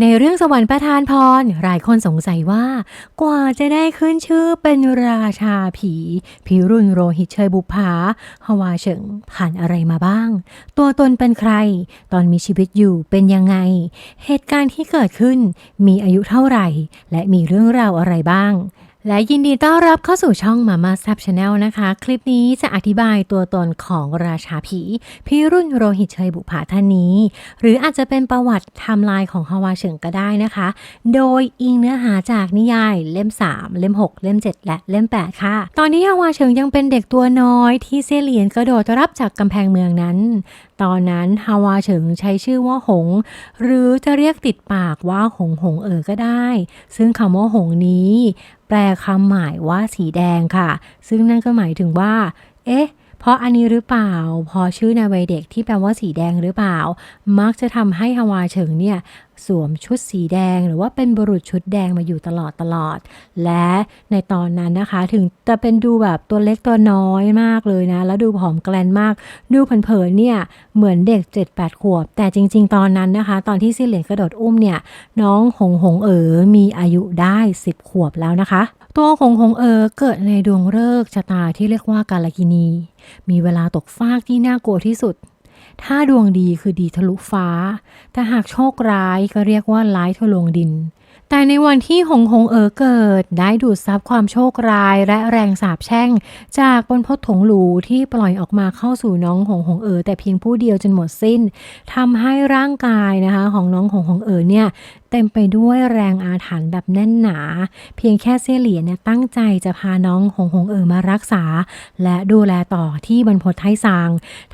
ในเรื่องสวรรค์ประทานพร หลายคนสงสัยว่า กว่าจะได้ขึ้นชื่อเป็นราชาผีพิรุณโรหิตเชยบุภาฮวาเฉิงผ่านอะไรมาบ้าง ตัวตนเป็นใคร ตอนมีชีวิตอยู่เป็นยังไง เหตุการณ์ที่เกิดขึ้นมีอายุเท่าไหร่ และมีเรื่องราวอะไรบ้าง และยินดีต้อนรับเข้าสู่ช่องมามาซับชาแนลนะคะ คลิปนี้จะอธิบายตัวตนของราชาผีพิรุณโรหิตเชยบุภาท่านนี้ หรืออาจจะเป็นประวัติไทม์ไลน์ของฮาวาเฉิงก็ได้นะคะ โดยอิงเนื้อหาจากนิยายเล่ม 3 เล่ม 6 เล่ม 7 และเล่ม 8 ค่ะ ตอนนี้ฮาวาเฉิงยังเป็นเด็กตัวน้อยที่เซเหลียนกระโดดรับจากกำแพงเมืองนั้น ตอนนั้นฮาวาเฉิงใช้ชื่อว่าหง หรือจะเรียกติดปากว่าหงหงเอ๋อก็ได้ ซึ่งคำว่าหงนี้แปลคำหมายว่าสีแดงค่ะ ซึ่งนั่นก็หมายถึงว่า เอ๊ะเพราะอันนี้หรือเปล่า พอชื่อในวัยเด็กที่แปลว่าสีแดงหรือเปล่า มักจะทำให้ฮาวาเฉิงเนี่ย สวมชุดสีแดง หรือว่าเป็นบุรุษชุดแดงมาอยู่ตลอดตลอด และในตอนนั้นนะคะ ถึงจะเป็นดูแบบตัวเล็กตัวน้อยมากเลยนะ แล้วดูผอมแกลนมาก ดูเผินๆเนี่ยเหมือนเด็ก 7-8 ขวบ แต่จริง ๆ ตอนนั้นนะคะ ตอนที่ซิเหลียนกระโดดอุ้มเนี่ยน้องหงหงเอ๋อมีอายุได้ 10 ขวบแล้วนะคะตัวหงหงเอ๋อเกิดในดวงฤกษ์ชะตาที่เรียกว่ากาลกินี มีเวลาตกฟากที่น่ากลัวที่สุด ถ้าดวงดีคือดีทะลุฟ้า แต่หากโชคร้ายก็เรียกว่าร้ายทะลวงดิน แต่ในวันที่หงหงเอ๋อเกิด ได้ดูดซับความโชคร้ายและแรงสาบแช่ง จากบนพดถงหลูที่ปล่อยออกมาเข้าสู่น้องหงหงเอ๋อแต่เพียงผู้เดียวจนหมดสิ้นทำให้ร่างกายนะคะของน้องหงหงเอ๋อเนี่ยเต็มไปด้วยแรงอาถรรพ์แบบแน่นหนา เพียงแค่เซี่ยเหลียนเนี่ยตั้งใจจะพาน้องหงหงเอ๋อมารักษา และดูแลต่อที่บรรพตไทซาง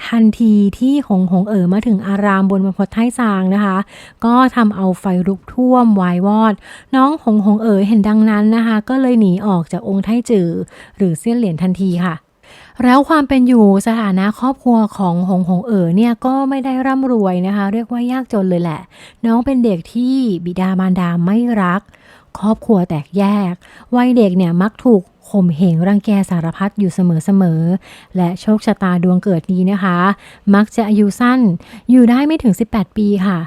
ทันทีที่หงหงเอ๋อมาถึงอารามบนบรรพตไทซางนะคะ ก็ทำเอาไฟลุกท่วมวายวอด น้องหงหงเอ๋อเห็นดังนั้นนะคะ ก็เลยหนีออกจากองค์ไทจือ หรือเซี่ยเหลียนทันทีค่ะ แล้วความเป็นอยู่สถานะครอบครัวของหงหงเอ๋อเนี่ยก็ไม่ได้ร่ำรวยนะคะ เรียกว่ายากจนเลยแหละ น้องเป็นเด็กที่บิดามารดาไม่รัก ครอบครัวแตกแยก วัยเด็กเนี่ยมักถูกข่มเหงรังแกสารพัดอยู่เสมอๆ และโชคชะตาดวงเกิดนี้นะคะ มักจะอายุสั้น อยู่ได้ไม่ถึง 18 ปีค่ะ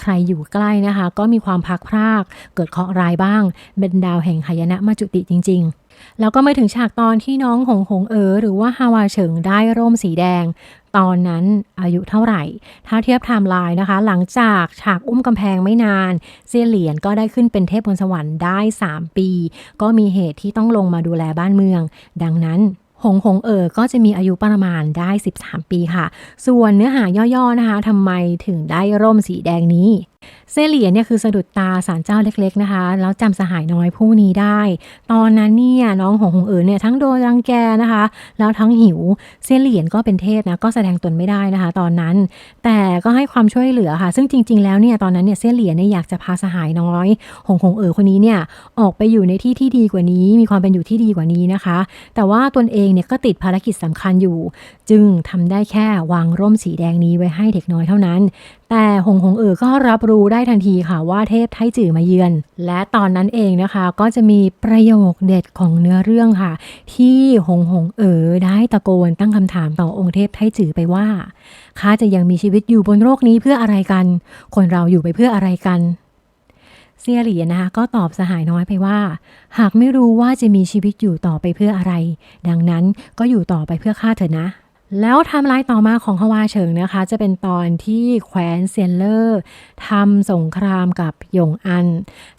ใครอยู่ใกล้นะคะ ก็มีความพักพราก เกิดเคราะห์ร้ายบ้าง เป็นดาวแห่งหายนะมาจุติจริง ๆ แล้วก็ม่ถึงฉากตอนที่น้องหงหงเอ๋อหรือว่าฮาวาเฉิงได้ร่มสีแดง ตอนนั้นอายุเท่าไหร่ ถ้าเทียบไทม์ไลน์นะคะ หลังจากฉากอุ้มกำแพงไม่นาน เซียเหลียนก็ได้ขึ้นเป็นเทพบนสวรรค์ได้ 3 ปี ก็มีเหตุที่ต้องลงมาดูแลบ้านเมือง ดังนั้นหงหงเอ๋อก็จะมีอายุประมาณได้ 13 ปีค่ะ ส่วนเนื้อหาย่อๆนะคะทำไมถึงได้ร่มสีแดงนี้ เซเหลียนเนี่ยคือสะดุดตาสารเจ้าเล็ก ๆนะคะ แล้วจำสหายน้อยผู้นี้ได้ ตอนนั้นเนี่ยน้องหงหงเอ๋อเนี่ยทั้งโดนรังแกนะคะ แล้วทั้งหิวเซเหลียนก็เป็นเทพนะก็แสดงตนไม่ได้นะคะ ตอนนั้น แต่ก็ให้ความช่วยเหลือค่ะ ซึ่งจริง ๆ แล้วเนี่ยตอนนั้นเนี่ยเซเหลียนเนี่ยอยากจะพาสหายน้อยหงหงเอ๋อคนนี้เนี่ยออกไปอยู่ในที่ที่ดีกว่านี้ มีความเป็นอยู่ที่ดีกว่านี้นะคะ แต่ว่าตนเองเนี่ยก็ติดภารกิจสำคัญอยู่ จึงทำได้แค่วางร่มสีแดงนี้ไว้ให้เด็กน้อยเท่านั้น แต่หงหงเอ๋อก็รับรู้ได้ทันทีค่ะว่าเทพไทจือมาเยือน และตอนนั้นเองนะคะก็จะมีประโยคเด็ดของเนื้อเรื่องค่ะ ที่หงหงเอ๋อได้ตะโกนตั้งคำถามต่อองค์เทพไทจือไปว่าข้าจะยังมีชีวิตอยู่บนโลกนี้เพื่ออะไรกัน คนเราอยู่ไปเพื่ออะไรกันเซียหลีนะคะก็ตอบสหายน้อยไปว่า หากไม่รู้ว่าจะมีชีวิตอยู่ต่อไปเพื่ออะไร ดังนั้นก็อยู่ต่อไปเพื่อข้าเถอะนะ แล้วทำลายต่อมาของฮวาเฉิงนะคะ จะเป็นตอนที่แคว้นเซียนเลอร์ทำสงครามกับหยงอัน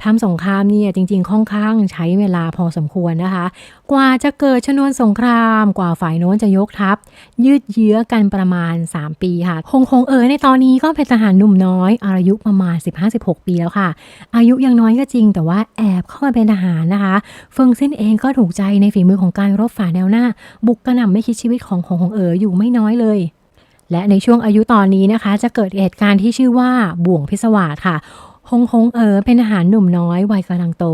ทำสงครามเนี่ยจริงๆ ค่อนข้างใช้เวลาพอสมควรนะคะ กว่าจะเกิดชนวนสงครามกว่าฝ่ายโน้นจะยกทัพ ยืดเยื้อกันประมาณ 3 ปีค่ะคงคงเอ๋ยในตอนนี้ก็เป็นทหารหนุ่มน้อยอายุประมาณ 15-16 ปีแล้วค่ะ อายุยังน้อยก็จริง แต่ว่าแอบเข้ามาเป็นทหารนะคะเฟิงซินเองก็ถูกใจในฝีมือของการรบฝ่าแนวหน้า บุกกระหน่ำไม่คิดชีวิตของคงคงเอ๋ยอยู่ไม่น้อยเลย และในช่วงอายุตอนนี้นะคะ จะเกิดเหตุการณ์ที่ชื่อว่าบ่วงพิศวาสค่ะ ฮงฮงเอ๋อเป็นทหารหนุ่มน้อยวัยกำลังโต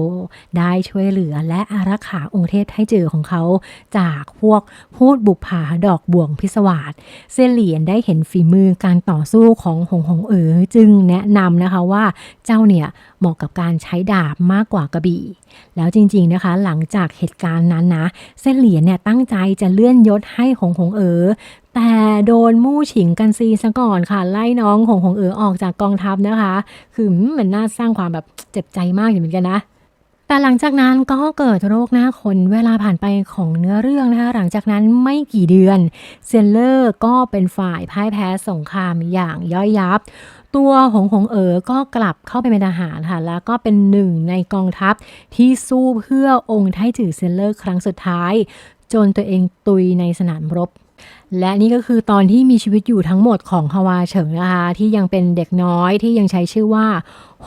ได้ช่วยเหลือและอารักขาองค์เทพไทจือของเขา จากพวกพูดบุปผาดอกบ่วงพิศวาสเซเหลียนได้เห็นฝีมือการต่อสู้ของหงหงเอ๋อจึงแนะนำนะคะว่าเจ้าเนี่ยเหมาะกับการใช้ดาบมากกว่ากระบี่ แล้วจริงๆนะคะหลังจากเหตุการณ์นั้นนะเส้นเหลียนเนี่ยตั้งใจจะเลื่อนยศให้หงหงเอ๋อ แต่โดนมู่ฉิงกันซีซะก่อนค่ะ ไล่น้องของหงเอ๋อออกจากกองทัพนะคะ คือมมันน่าสร้างความแบบเจ็บใจมากอยู่เหมือนกันนะแต่หลังจากนั้นก็เกิดโรคหน้าคนเวลาผ่านไปของเนื้อเรื่องนะคะ หลังจากนั้นไม่กี่เดือน เซนเลอร์ก็เป็นฝ่ายพ่ายแพ้สงครามอย่างย่อยยับ ตัวหงหงเอ๋อก็กลับเข้าไปเป็นทหารค่ะ แล้วก็เป็นหนึ่งในกองทัพที่สู้เพื่อองค์ไทจือเซนเลอร์ครั้งสุดท้าย จนตัวเองตุยในสนามรบ และนี่ก็คือตอนที่มีชีวิตอยู่ทั้งหมดของฮาวาเฉิงนะคะที่ยังเป็นเด็กน้อยที่ยังใช้ชื่อว่า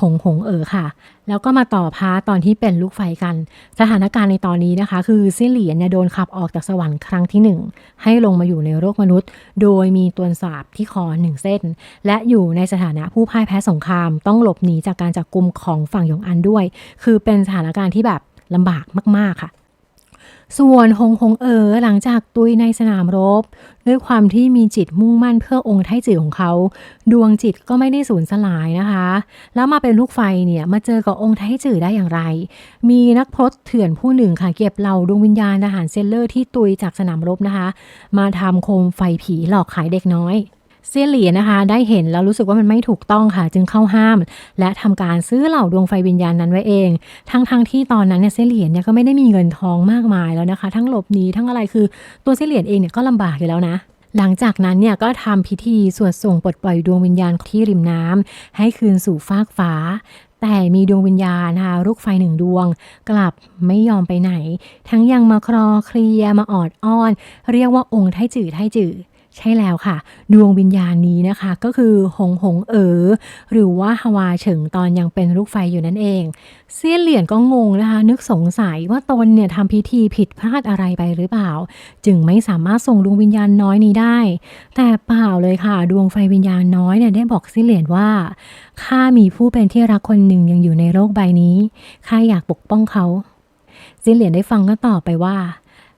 หงหงเอ๋อค่ะ แล้วก็มาต่อพาตอนที่เป็นลูกไฟกัน สถานการณ์ในตอนนี้นะคะ คือซิเหลียนเนี่ยโดนขับออกจากสวรรค์ครั้งที่หนึ่งให้ลงมาอยู่ในโลกมนุษย์ โดยมีตัวสาบที่คอหนึ่งเส้น และอยู่ในสถานะผู้พ่ายแพ้สงคราม ต้องหลบหนีจากการจับกลุ่มของฝั่งหยงอันด้วย คือเป็นสถานการณ์ที่แบบลำบากมาก ๆค่ะ ส่วนหงหงเอ๋อหลังจากตุยในสนามรบ ด้วยความที่มีจิตมุ่งมั่นเพื่อองค์ไทจือของเขา ดวงจิตก็ไม่ได้สูญสลายนะคะ แล้วมาเป็นลูกไฟเนี่ยมาเจอกับองค์ไทจือได้อย่างไร มีนักพรตเถื่อนผู้หนึ่งค่ะเก็บเหล่าดวงวิญญาณทหารเซนเลอร์ที่ตุยจากสนามรบนะคะ มาทำโคมไฟผีหลอกขายเด็กน้อย เซียหลีนะคะได้เห็นแล้วรู้สึกว่ามันไม่ถูกต้องค่ะ จึงเข้าห้าม และทำการซื้อเหล่าดวงไฟวิญญาณนั้นไว้เอง ทั้งๆทที่ตอนนั้นเนี่ยเซียหลีเนี่ยก็ไม่ได้มีเงินทองมากมายแล้วนะคะ ทั้งหลบหนีทั้งอะไรคือตัวเซียหลีเองเนี่ยก็ลำบากอยู่แล้วนะหลังจากนั้นเนี่ยก็ทำพิธีสวดส่งปลดปล่อยดวงวิญญาณที่ริมน้ำให้คืนสู่ฟากฟ้า แต่มีดวงวิญญาณนะคะลูกไฟหนึ่งดวง กลับไม่ยอมไปไหน ทั้งยังมาคลอเคลียมาออดอ้อน เรียกว่าองค์ไทจือไทจือ ใช่แล้วค่ะ ดวงวิญญาณนี้นะคะก็คือหงหงเอ๋อหรือว่าฮวาเฉิงตอนยังเป็นลูกไฟอยู่นั่นเอง เซียนเหรียญก็งงนะคะ นึกสงสัยว่าตนเนี่ยทำพิธีผิดพลาดอะไรไปหรือเปล่า จึงไม่สามารถส่งดวงวิญญาณน้อยนี้ได้ แต่เปล่าเลยค่ะ ดวงไฟวิญญาณน้อยเนี่ยได้บอกเซียนเหรียญว่าข้ามีผู้เป็นที่รักคนหนึ่งยังอยู่ในโลกใบนี้ข้าอยากปกป้องเขาเซียนเหรียญได้ฟังก็ตอบไปว่า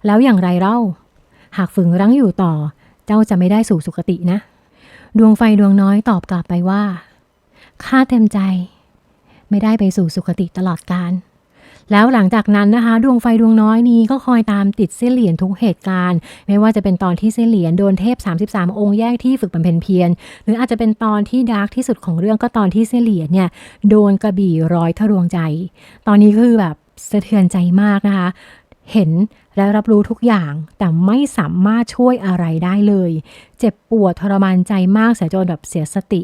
แล้วอย่างไรเล่าหากฝืนรั้งอยู่ต่อ เจ้าจะไม่ได้สู่สุคตินะ ดวงไฟดวงน้อยตอบกลับไปว่า ข้าเต็มใจ ไม่ได้ไปสู่สุคติตลอดกาล แล้วหลังจากนั้นนะคะ ดวงไฟดวงน้อยนี้ก็คอยตามติดเส้นเหรียญทุกเหตุการณ์ ไม่ว่าจะเป็นตอนที่เส้นเหรียญโดนเทพ 33 องค์แยกที่ฝึกบำเพ็ญเพียร หรืออาจจะเป็นตอนที่ดาร์กที่สุดของเรื่องก็ตอนที่เส้นเหรียญเนี่ยโดนกระบี่ร้อยทะลวงใจ ตอนนี้คือแบบสะเทือนใจมากนะคะ เห็น และรับรู้ทุกอย่างแต่ไม่สามารถช่วยอะไรได้เลย เจ็บปวดทรมานใจมากเสียจนแบบเสียสติ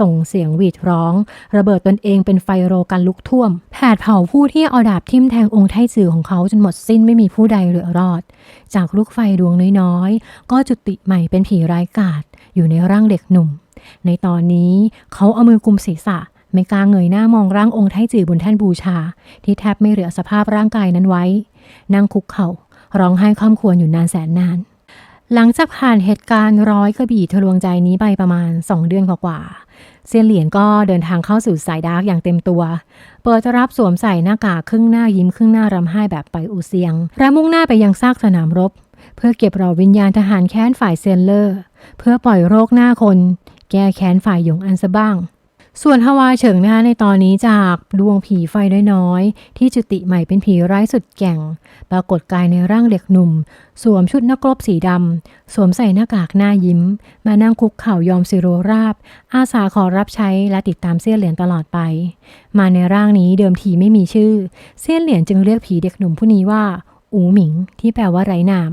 ส่งเสียงหวีดร้อง ระเบิดตนเองเป็นไฟโรกันลุกท่วม แผดเผาผู้ที่เอาดาบทิ่มแทงองค์ไทจือของเขาจนหมดสิ้นไม่มีผู้ใดเหลือรอด จากลูกไฟดวงน้อยๆ ก็จุติใหม่เป็นผีร้ายกาจอยู่ในร่างเด็กหนุ่ม ในตอนนี้เขาเอามือกุมศีรษะไม่กล้าเงยหน้ามองร่างองค์ไทจือบนแท่นบูชา ที่แทบไม่เหลือสภาพร่างกายนั้นไว้ นั่งคุกเข่า ร้องไห้คร่ำควญอยู่นานแสนนาน หลังจากผ่านเหตุการณ์ร้อยกระบี่ทะลวงใจนี้ไปประมาณ 2 เดือนกว่าเซียนเหรียญก็เดินทางเข้าสู่สายดาร์กอย่างเต็มตัว เปิดรับสวมใส่หน้ากากครึ่งหน้ายิ้มครึ่งหน้ารำไห้แบบไปอูเซียง และมุ่งหน้าไปยังซากสนามรบ เพื่อเก็บเหล่าวิญญาณทหารแค้นฝ่ายเซนเลอร์ เพื่อปล่อยโรคหน้าคน แก้แค้นฝ่ายหยงอันซะบ้าง ส่วนฮาวาเฉิงนะคะในตอนนี้จากดวงผีไฟน้อยๆที่จุติใหม่เป็นผีร้ายสุดแก่ง ปรากฏกายในร่างเด็กหนุ่ม สวมชุดนักรบสีดำ สวมใส่หน้ากากหน้ายิ้ม มานั่งคุกเข่ายอมสิโรราบ อาสาขอรับใช้และติดตามเสี้ยนเหรียญตลอดไป มาในร่างนี้เดิมทีไม่มีชื่อ เสี้ยนเหรียญจึงเรียกผีเด็กหนุ่มผู้นี้ว่า อูหมิง ที่แปลว่าไร้นาม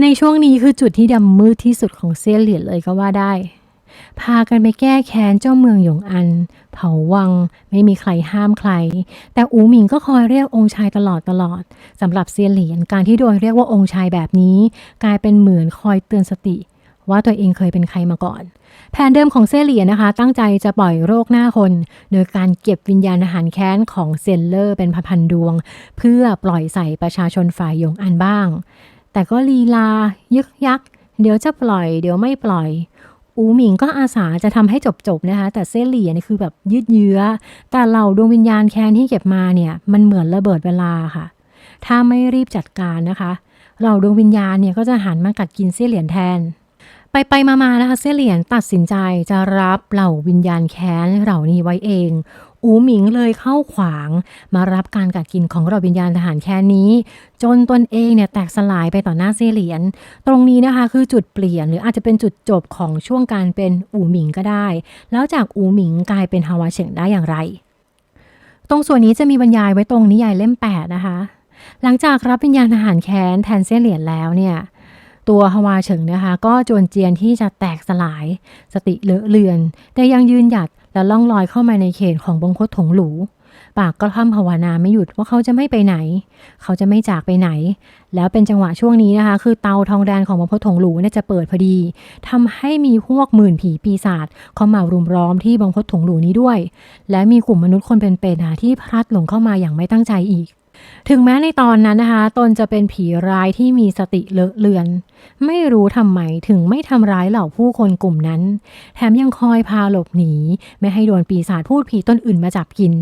ในช่วงนี้คือจุดที่ดำมืดที่สุดของเซียนเหรียญเลยก็ว่าได้ พากันไปแก้แค้นเจ้าเมืองหยงอัน เผาวังไม่มีใครห้ามใคร แต่อูหมิงก็คอยเรียกองค์ชายตลอดตลอดสำหรับเซียนเหรียญการที่โดนเรียกว่าองค์ชายแบบนี้ กลายเป็นเหมือนคอยเตือนสติ ว่าตัวเองเคยเป็นใครมาก่อน แผนเดิมของเซยนเหลียนนะคะ ตั้งใจจะปล่อยโรคหน้าคน โดยการเก็บวิญญาณอาหารแค้นของเซนเลอร์เป็นพันๆดวง เพื่อปล่อยใส่ประชาชนฝ่ายหยงอันบ้าง แต่ก็ลีลา ยึกยักเดี๋ยวจะปล่อย เดี๋ยวไม่ปล่อย อูหมิงก็อาสาจะทำให้จบๆนะคะ แต่เส้นเหลี่ยนี่คือแบบยืดเยื้อ แต่เหล่าดวงวิญญาณแค้นที่เก็บมาเนี่ย มันเหมือนระเบิดเวลาค่ะ ถ้าไม่รีบจัดการนะคะเหล่าดวงวิญญาณเนี่ยก็จะหันมากัดกินเส้เหรียญแทน ไปไปมาๆนะคะเส้เหรียญตัดสินใจจะรับเหล่าวิญญาณแค้นเหล่านี้ไว้เอง อูหมิงเลยเข้าขวาง มารับการกัดกินของเราวิญญาณทหารแค่นี้ จนตนเองเนี่ยแตกสลายไปต่อหน้าเซี่ยเหลียนตรงนี้นะคะคือจุดเปลี่ยนหรืออาจจะเป็นจุดจบของช่วงการเป็นอูหมิงก็ได้ แล้วจากอูหมิงกลายเป็นฮาวาเฉิงได้อย่างไร ตรงส่วนนี้จะมีบรรยายไว้ตรงนิยายเล่ม 8 นะคะ หลังจากรับวิญญาณทหารแค้นแทนเซเหลียนแล้วเนี่ยตัวฮวาเฉิงนะคะ ก็จวนเจียนที่จะแตกสลาย สติเลอะเลือน แต่ยังยืนหยัด แล้วล่องลอยเข้ามาในเขตของบงคตถงหลูปากก็ท่ำภาวนาไม่หยุดว่าเขาจะไม่ไปไหน เขาจะไม่จากไปไหน แล้วเป็นจังหวะช่วงนี้นะคะ คือเตาทองแดนของบงคตถงหลูเนี่ยจะเปิดพอดีทำให้มีพวกหมื่นผีปีศาจเข้ามารุมร้อมที่บงคตถงหลูนี้ด้วย และมีกลุ่มมนุษย์คนเป็นๆที่พลัดหลงเข้ามาอย่างไม่ตั้งใจอีก ถึงแม้ในตอนนั้นนะคะตนจะเป็นผีร้ายที่มีสติเลอะเลือน ไม่รู้ทำไมถึงไม่ทำร้ายเหล่าผู้คนกลุ่มนั้น แถมยังคอยพาหลบหนี ไม่ให้โดนปีศาจพูดผีต้นอื่นมาจับกิน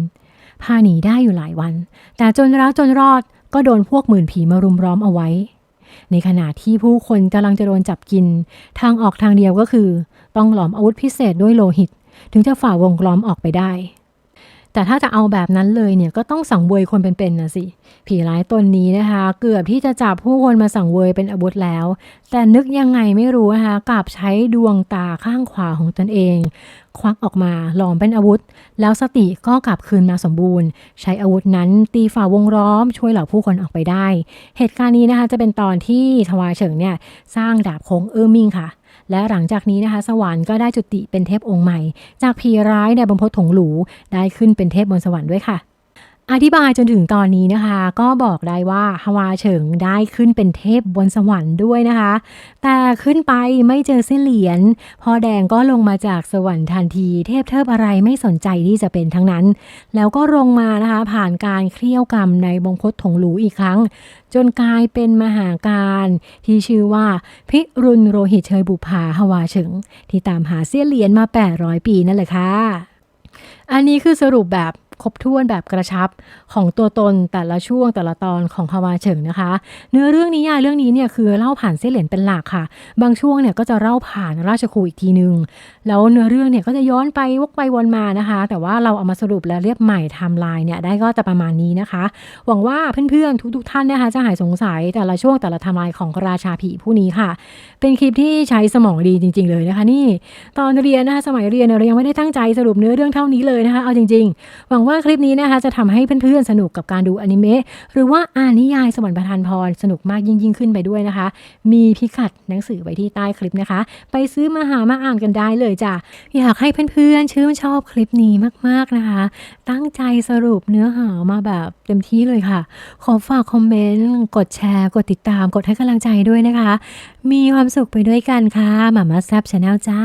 พาหนีได้อยู่หลายวัน แต่จนแล้วจนรอดก็โดนพวกหมื่นผีมารุมร้อมเอาไว้ ในขณะที่ผู้คนกำลังจะโดนจับกิน ทางออกทางเดียวก็คือ ต้องหลอมอาวุธพิเศษด้วยโลหิต ถึงจะฝ่าวงล้อมออกไปได้ แต่ถ้าจะเอาแบบนั้นเลยเนี่ยก็ต้องสังเวยคนเป็นๆนะสิ ผีร้ายตนนี้นะคะ เกือบที่จะจับผู้คนมาสังเวยเป็นอาวุธแล้ว แต่นึกยังไงไม่รู้นะคะกลับใช้ดวงตาข้างขวาของตนเอง ควักออกมาหลอมเป็นอาวุธ แล้วสติก็กลับคืนมาสมบูรณ์ ใช้อาวุธนั้นตีฝ่าวงล้อมช่วยเหล่าผู้คนออกไปได้ เหตุการณ์นี้นะคะจะเป็นตอนที่ทวาเฉิงเนี่ยสร้างดาบโค้งเออร์มิงค่ะ และหลังจากนี้นะคะ สวรรค์ก็ได้จุติเป็นเทพองค์ใหม่ จากผีร้ายในบรมพตถงหลูได้ขึ้นเป็นเทพบนสวรรค์ด้วยค่ะ อธิบายจนถึงตอนนี้นะคะ ก็บอกได้ว่าฮวาเฉิงได้ขึ้นเป็นเทพบนสวรรค์ด้วยนะคะ แต่ขึ้นไปไม่เจอเส้นเหรียญพอแดงก็ลงมาจากสวรรค์ทันที เทพเทิบอะไรไม่สนใจที่จะเป็นทั้งนั้น แล้วก็ลงมานะคะ ผ่านการเคลี้ยวกรรมในบงคตถงหลูอีกครั้ง จนกลายเป็นมหาการที่ชื่อว่าพิรุณโรหิตเชยบุภาฮวาเฉิง ที่ตามหาเสี้ยนเหรียญมา 800 ปีนั่นแหละค่ะอันนี้คือสรุปแบบ ครบถ้วนแบบกระชับของตัวตนแต่ละช่วงแต่ละตอนของฮาวาเฉิงนะคะ เนื้อเรื่องนิยายเรื่องนี้เนี่ยคือเล่าผ่านเส้นเหรียญเป็นหลักค่ะ บางช่วงเนี่ยก็จะเล่าผ่านราชครูอีกทีนึง แล้วเนื้อเรื่องเนี่ยก็จะย้อนไปวกไปวนมานะคะ แต่ว่าเราเอามาสรุปและเรียบใหม่ไทม์ไลน์เนี่ยได้ก็จะประมาณนี้นะคะ หวังว่าเพื่อนๆทุกๆท่านนะคะจะหายสงสัยแต่ละช่วงแต่ละไทม์ไลน์ของราชาผีผู้นี้ค่ะ เป็นคลิปที่ใช้สมองดีจริง ๆ เลยนะคะนี่ ตอนเรียนนะคะสมัยเรียนเรายังไม่ได้ตั้งใจสรุปเนื้อเรื่องเท่านี้เลยนะคะเอาจริง ๆ หวังว่าคลิปนี้นะคะจะทำให้เพื่อนๆสนุกกับการดูอนิเมะหรือว่าอ่านนิยายสวรรค์ประทานพรสนุกมากยิ่งยิ่งขึ้นไปด้วยนะคะ มีพิกัดหนังสือไว้ที่ใต้คลิปนะคะ ไปซื้อมาหามาอ่านกันได้เลยจ้ะอยากให้เพื่อนๆชื่นชอบคลิปนี้มากๆนะคะ ตั้งใจสรุปเนื้อหามาแบบเต็มที่เลยค่ะ ขอฝากคอมเมนต์กดแชร์กดติดตามกดให้กำลังใจด้วยนะคะ มีความสุขไปด้วยกันค่ะหมามาแซบชาแนลจ้า